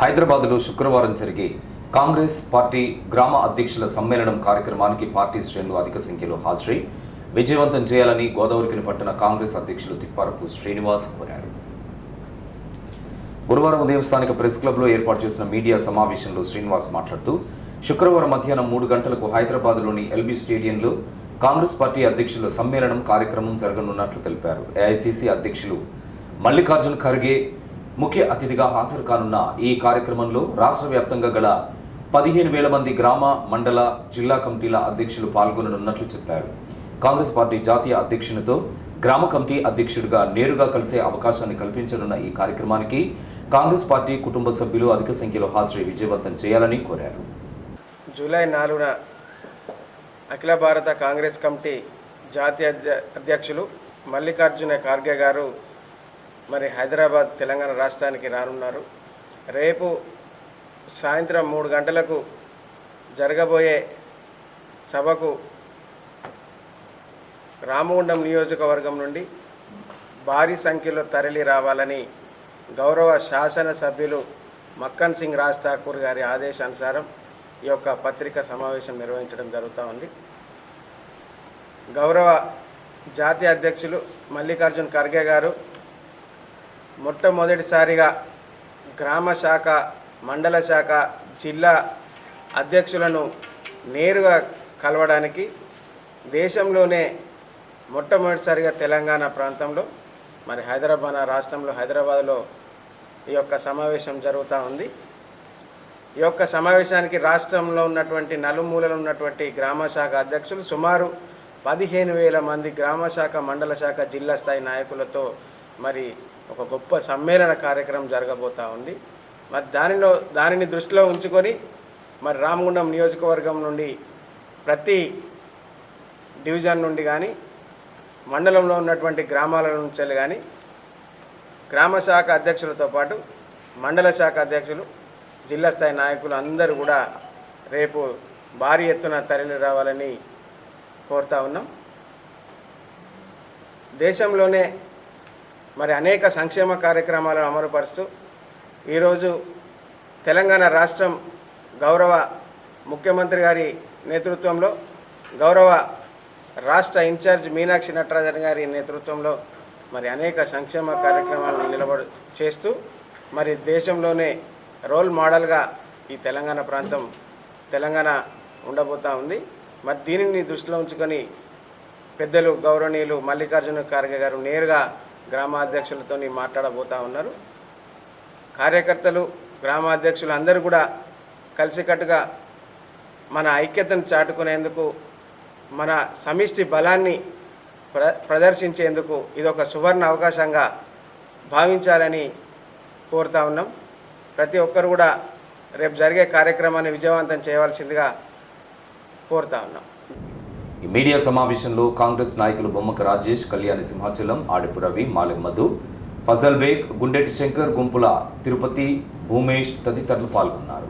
హైదరాబాద్లో శుక్రవారం జరిగే కాంగ్రెస్ పార్టీ గ్రామ అధ్యక్షుల సమ్మేళనం కార్యక్రమానికి పార్టీ శ్రేణులు అధిక సంఖ్యలో హాజరై విజయవంతం చేయాలని గోదావరికిని పట్టణ కాంగ్రెస్ అధ్యక్షులు తిప్పారపు శ్రీనివాస్ కోరారు. గురువారం ఉదయం స్థానిక ప్రెస్ క్లబ్లో ఏర్పాటు చేసిన మీడియా సమావేశంలో శ్రీనివాస్ మాట్లాడుతూ శుక్రవారం మధ్యాహ్నం మూడు గంటలకు హైదరాబాద్లోని ఎల్బీ స్టేడియంలో కాంగ్రెస్ పార్టీ అధ్యక్షుల సమ్మేళనం కార్యక్రమం జరగనున్నట్లు తెలిపారు. ఏఐసిసి అధ్యక్షులు మల్లికార్జున్ ఖర్గే ముఖ్య అతిథిగా హాజరు కానున్న ఈ కార్యక్రమంలో రాష్ట్ర వ్యాప్తంగా గల పదిహేను వేల మంది గ్రామ మండల జిల్లా కమిటీల అధ్యక్షులు పాల్గొననున్నట్లు చెప్పారు. కాంగ్రెస్ పార్టీ జాతీయ అధ్యక్షునితో గ్రామ కమిటీ అధ్యక్షుడిగా నేరుగా కలిసే అవకాశాన్ని కల్పించనున్న ఈ కార్యక్రమానికి కాంగ్రెస్ పార్టీ కుటుంబ సభ్యులు అధిక సంఖ్యలో హాజరై విజయవంతం చేయాలని కోరారు. జూలై నాలుగున అఖిల భారత కాంగ్రెస్ కమిటీ జాతీయ అధ్య- అధ్యక్షులు మల్లికార్జున ఖార్గే గారు మరి హైదరాబాద్ తెలంగాణ రాష్ట్రానికి రానున్నారు. రేపు సాయంత్రం మూడు గంటలకు జరగబోయే సభకు రామగుండం నియోజకవర్గం నుండి భారీ సంఖ్యలో తరలి రావాలని గౌరవ శాసనసభ్యులు మక్కన్ సింగ్ రాజ్ ఠాకూర్ గారి ఆదేశానుసారం ఈ యొక్క పత్రికా సమావేశం నిర్వహించడం జరుగుతూ ఉంది. గౌరవ జాతీయ అధ్యక్షులు మల్లికార్జున్ ఖర్గే గారు మొట్టమొదటిసారిగా గ్రామ శాఖ మండల శాఖ జిల్లా అధ్యక్షులను నేరుగా కలవడానికి దేశంలోనే మొట్టమొదటిసారిగా తెలంగాణ ప్రాంతంలో మరి హైదరాబాద్ రాష్ట్రంలో హైదరాబాద్లో ఈ యొక్క సమావేశం జరుగుతూ ఉంది. ఈ యొక్క సమావేశానికి రాష్ట్రంలో ఉన్నటువంటి నలుమూలలో ఉన్నటువంటి గ్రామ శాఖ అధ్యక్షులు సుమారు పదిహేను వేల మంది గ్రామ శాఖ మండల శాఖ జిల్లా స్థాయి నాయకులతో మరి ఒక గొప్ప సమ్మేళన కార్యక్రమం జరగబోతూ ఉంది. మరి దానిలో దానిని దృష్టిలో ఉంచుకొని మరి రామగుండం నియోజకవర్గం నుండి ప్రతి డివిజన్ నుండి కానీ మండలంలో ఉన్నటువంటి గ్రామాల నుంచి కానీ గ్రామ శాఖ అధ్యక్షులతో పాటు మండల శాఖ అధ్యక్షులు జిల్లా స్థాయి నాయకులు అందరూ కూడా రేపు భారీ ఎత్తున తరలి రావాలని కోరుతా ఉన్నాం. దేశంలోనే మరి అనేక సంక్షేమ కార్యక్రమాలను అమలుపరుస్తూ ఈరోజు తెలంగాణ రాష్ట్రం గౌరవ ముఖ్యమంత్రి గారి నేతృత్వంలో గౌరవ రాష్ట్ర ఇన్ఛార్జ్ మీనాక్షి నటరాజన్ గారి నేతృత్వంలో మరి అనేక సంక్షేమ కార్యక్రమాలను నిలబడు చేస్తూ మరి దేశంలోనే రోల్ మోడల్గా ఈ తెలంగాణ ప్రాంతం తెలంగాణ ఉండబోతా ఉంది. మరి దీనిని దృష్టిలో ఉంచుకొని పెద్దలు గౌరవనీయులు మల్లికార్జున ఖార్గే గారు నేరుగా గ్రామాధ్యక్షులతో మాట్లాడబోతా ఉన్నారు. కార్యకర్తలు గ్రామాధ్యక్షులు అందరూ కూడా కలిసికట్టుగా మన ఐక్యతను చాటుకునేందుకు మన సమిష్టి బలాన్ని ప్ర ప్రదర్శించేందుకు ఇదొక సువర్ణ అవకాశంగా భావించాలని కోరుతా ఉన్నాం. ప్రతి ఒక్కరు కూడా రేపు జరిగే కార్యక్రమాన్ని విజయవంతం చేయవలసిందిగా కోరుతా ఉన్నాం. ఈ మీడియా సమావేశంలో కాంగ్రెస్ నాయకులు బొమ్మక రాజేష్ కళ్యాణి సింహాచలం ఆడిపు రవి మాలెం మధు ఫజల్ బేగ్ గుండెటి శంకర్ గుంపుల తిరుపతి భూమేష్ తదితరులు పాల్గొన్నారు.